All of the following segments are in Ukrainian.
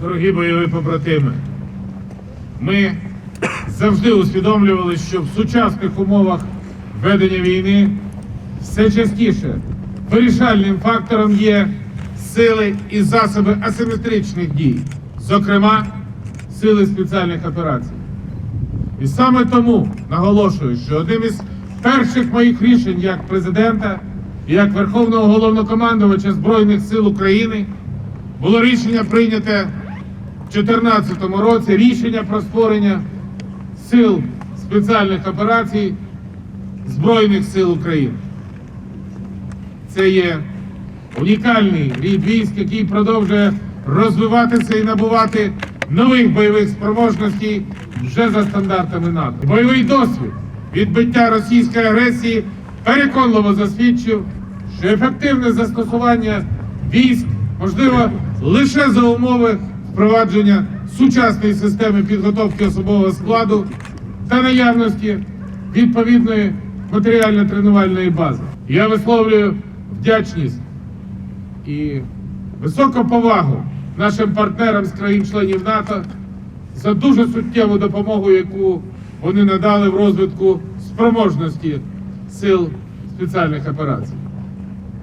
Дорогі бойові побратими, ми завжди усвідомлювали, що в сучасних умовах ведення війни все частіше вирішальним фактором є сили і засоби асиметричних дій, зокрема сили спеціальних операцій. І саме тому наголошую, що одним із перших моїх рішень як президента як Верховного головнокомандувача Збройних сил України було рішення прийняте в 2014 році рішення про створення сил спеціальних операцій Збройних сил України. Це є унікальний рід військ, який продовжує розвиватися і набувати нових бойових спроможностей вже за стандартами НАТО. Бойовий досвід відбиття російської агресії переконливо засвідчив, що ефективне застосування військ можливо лише за умови впровадження сучасної системи підготовки особового складу та наявності відповідної матеріально-тренувальної бази. Я висловлюю вдячність і високу повагу нашим партнерам з країн-членів НАТО за дуже суттєву допомогу, яку вони надали в розвитку спроможності сил спеціальних операцій.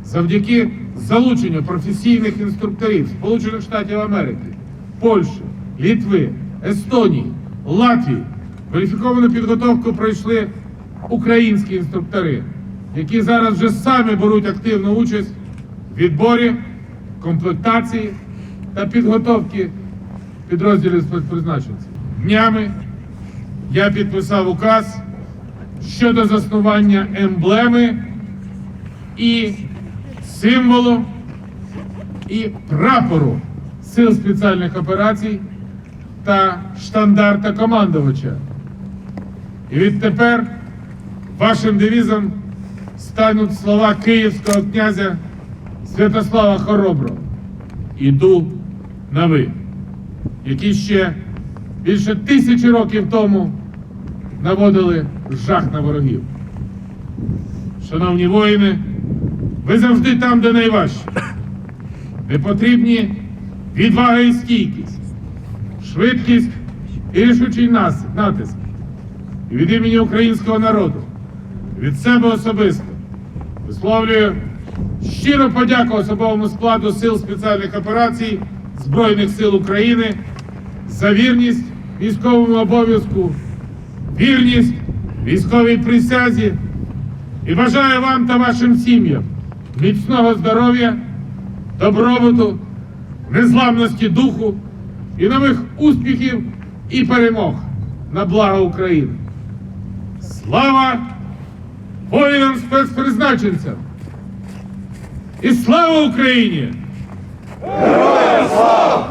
Завдяки залученню професійних інструкторів Сполучених Штатів Америки, Польщі, Літви, Естонії, Латвії кваліфіковану підготовку пройшли українські інструктори, які зараз вже самі беруть активну участь в відборі, комплектації та підготовки підрозділів спецпризначенців. Днями я підписав указ щодо заснування емблеми і символу і прапору сил спеціальних операцій та штандарта командувача. І відтепер вашим девізом стануть слова київського князя Святослава Хороброго. Іду на ви, які ще більше тисячі років тому наводили жах на ворогів. Шановні воїни, ви завжди там, де найважче, де потрібні відвага і стійкість, швидкість і рішучий натиск. І від імені українського народу, від себе особисто, висловлюю щиру подяку особовому складу сил спеціальних операцій Збройних сил України за вірність військовому обов'язку, вірність військовій присязі і бажаю вам та вашим сім'ям міцного здоров'я, добробуту, незламності духу і нових успіхів і перемог на благо України. Слава воїнам спецпризначенцям! І слава Україні! Героям слава!